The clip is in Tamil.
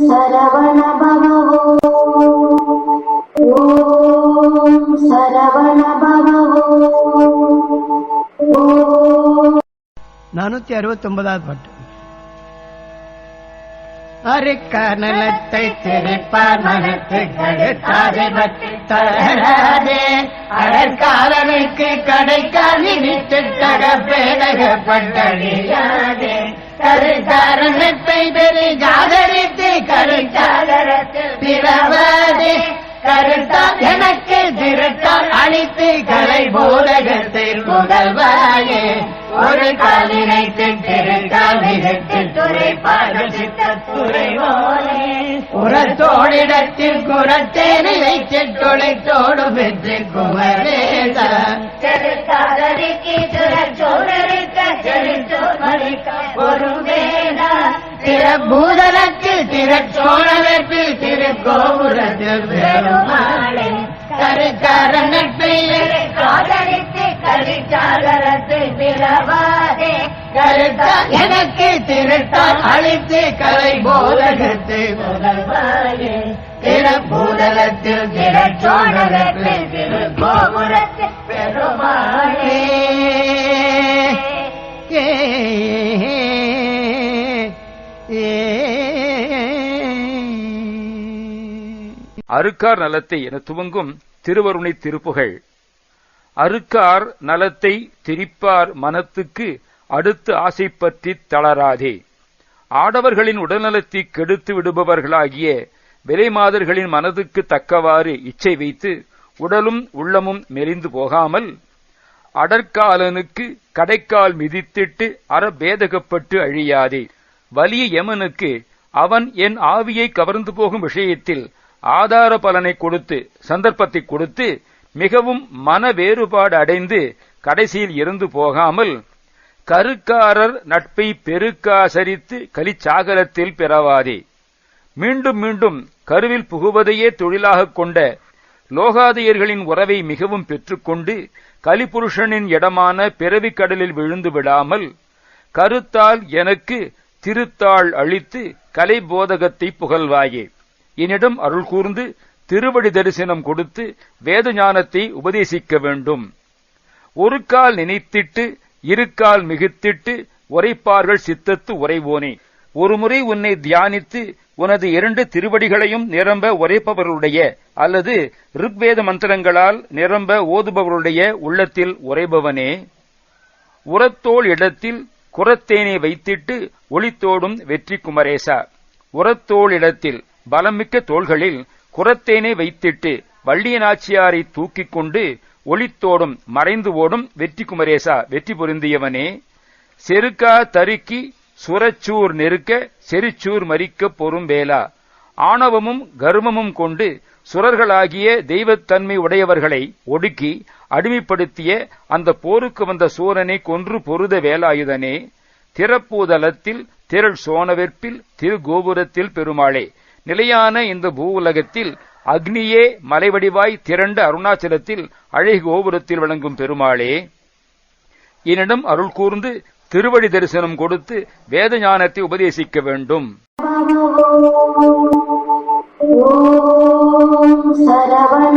சரவண பவோ ஓம் சரவண பவோ நானூத்தி அறுபத்தி ஒன்பதாவது பாட்டு அருக்கனலத்தை திரிப்பார் மனத்து கழுத்தாரை பற்றி தளராதே. அடற்காரனுக்கு கடைக்காலி விட்டு தகப்பேடகப்பட்டே பேடகப்பட்டடியாதே திருத்தால் அழித்து கலை போதகத்தில் முதல்வாயே ஒரு கால் நினைத்து திருக்கால் நினைத்து துறை பாடசித்துறை உரத்தோடிடத்தில் குரத்தேனை வைத்து தொலைத்தோடு பெற்று குமரேசா. ஒரு வேதா திறபூதலத்தில் திறச்சோழப்பில் திருக்கோபுரத்தில் பெருமாளே கருத்தா எனக்கு திருத்தால் அழித்து கலை போதகத்தை முதல்வாயே திறபூதலத்தில் திறச்சோழப்பில் திருக்கோபுரத்து பெருமாளே. அருக்கார் நலத்தை என துவங்கும் திருவருணை திருப்புகழ் அறுக்கார் நலத்தை திரிப்பார் மனத்துக்கு அடுத்து ஆசை பற்றி தளராதே. ஆடவர்களின் உடல்நலத்தை கெடுத்து விடுபவர்களாகிய விலைமாதர்களின் மனதுக்கு தக்கவாறு இச்சை வைத்து உடலும் உள்ளமும் மெலிந்து போகாமல் அடற்காலனுக்கு கடைக்கால் மிதித்திட்டு அறபேதகப்பட்டு அழியாதே. வலிய யமனுக்கு அவன் என் ஆவியை கவர்ந்து போகும் விஷயத்தில் ஆதார பலனை கொடுத்து சந்தர்ப்பத்தை கொடுத்து மிகவும் மன வேறுபாடு அடைந்து கடைசியில் இறந்து போகாமல் கருக்காரர் நட்பை பெருக்காசரித்து கலிச்சாகரத்தில் பெறவாதே. மீண்டும் மீண்டும் கருவில் புகுவதையே தொழிலாகக் கொண்ட லோகாதியர்களின் உறவை மிகவும் பெற்றுக்கொண்டு கலிபுருஷனின் இடமான பிறவிக் கடலில் விழுந்து விடாமல் கருத்தால் எனக்கு திருத்தாள் அளித்து கலை போதகத்தை புகழ்வாயே. என்னிடம் அருள் கூர்ந்து திருவடி தரிசனம் கொடுத்து வேத ஞானத்தை உபதேசிக்க வேண்டும். ஒரு கால் நினைத்திட்டு இருக்கால் மிகுத்திட்டு உரைப்பார்கள் சித்தத்து உரைவோனே. ஒருமுறை உன்னை தியானித்து உனது இரண்டு திருவடிகளையும் நிரம்ப உரைப்பவர்களுடைய அல்லது ருக்வேத மந்திரங்களால் நிரம்ப ஓதுபவருடைய உள்ளத்தில் உரைபவனே. உரத்தோல் இடத்தில் குரத்தேனை வைத்திட்டு ஒளித்தோடும் வெற்றி குமரேசா உரத்தோள் இடத்தில் பலமிக்க தோள்களில் குரத்தேனை வைத்திட்டு வள்ளியநாச்சியாரை தூக்கிக் கொண்டு ஒளித்தோடும் மறைந்து ஓடும் வெற்றி குமரேசா வெற்றி பொருந்தியவனே. செருக்கா தருக்கி சுரச்சூர் நெருக்க செருச்சூர் மறிக்க பொறும்பேலா ஆணவமும் கர்மமும் கொண்டு சுரர்களாகிய தெய்வத்தன்மை உடையவர்களை ஒடுக்கி அடிமைப்படுத்திய அந்த போருக்கு வந்த சூரனை கொன்று பொருத வேலாயுதனே திறப்பூதலத்தில் திரள் சோனவெற்பில் திருகோபுரத்தில் பெருமாளே நிலையான இந்த பூவுலகத்தில் அக்னியே மலைவடிவாய் திரண்ட அருணாச்சலத்தில் அழகு கோபுரத்தில் விளங்கும் பெருமாளே. என்னிடம் அருள் கூர்ந்து திருவடி தரிசனம் கொடுத்து வேத ஞானத்தை உபதேசிக்க வேண்டும். ஓம் சரவண